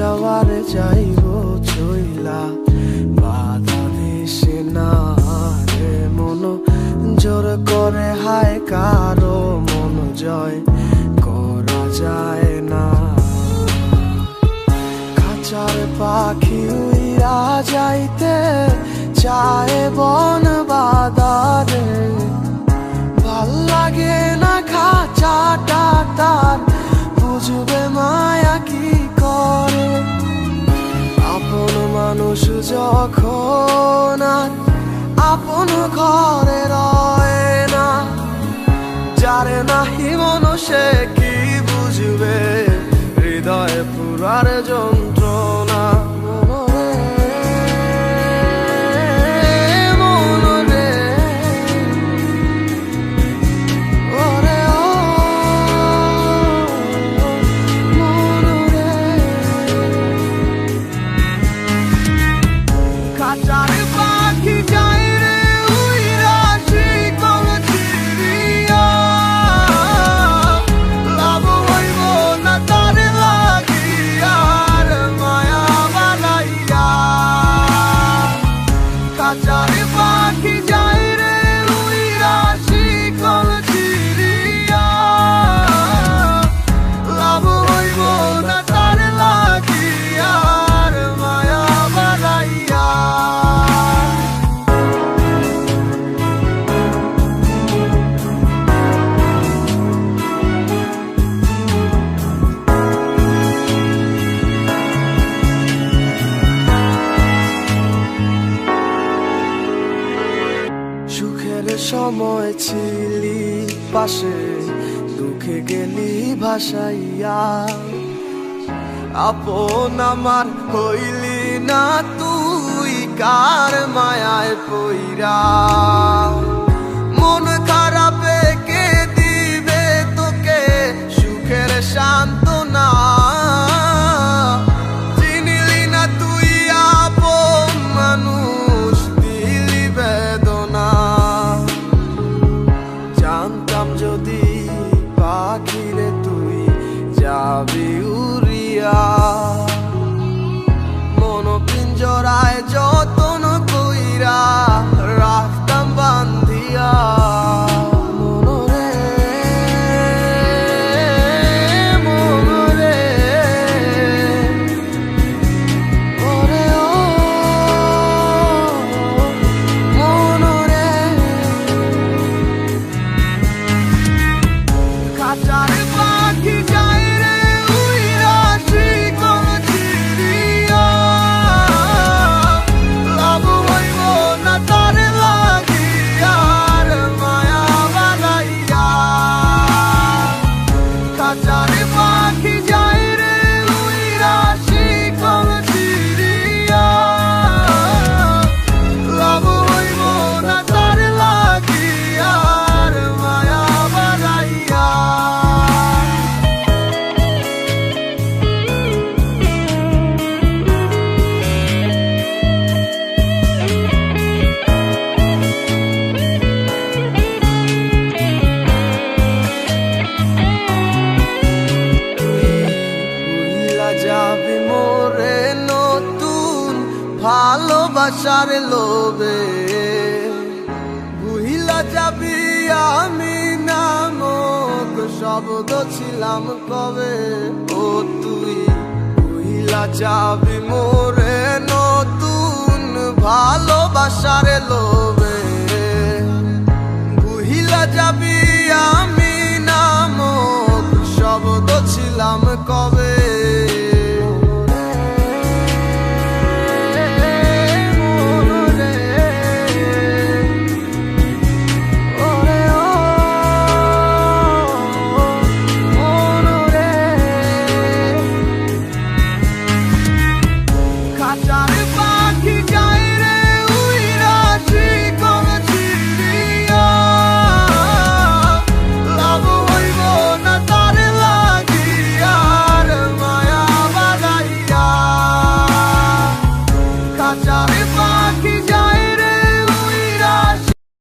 যাইব চইলা। বাধা দিছে না রে মন, জোর করে হায় কারও মন জয়, করা যায় না। খাঁচার পাখি উইরা যাইতে চায় বন যখন আপন ঘরে রয় না যারে নাহি মনুষে কি বুঝবে? হৃদয়ে পুরার যন্ত্রণা সময় ছিলি পাশে দুঃখে গেলি ভাসাইয়া। আপন আমার হইলি না তুই কার মায়ায় পইরা? ভালোবাসার লোবে বুহিলা যাবি আমি নামক শব্দ ছিলাম কবে? ও তুই, বুহিলা যাবি মোরে নতুন ভালোবাসার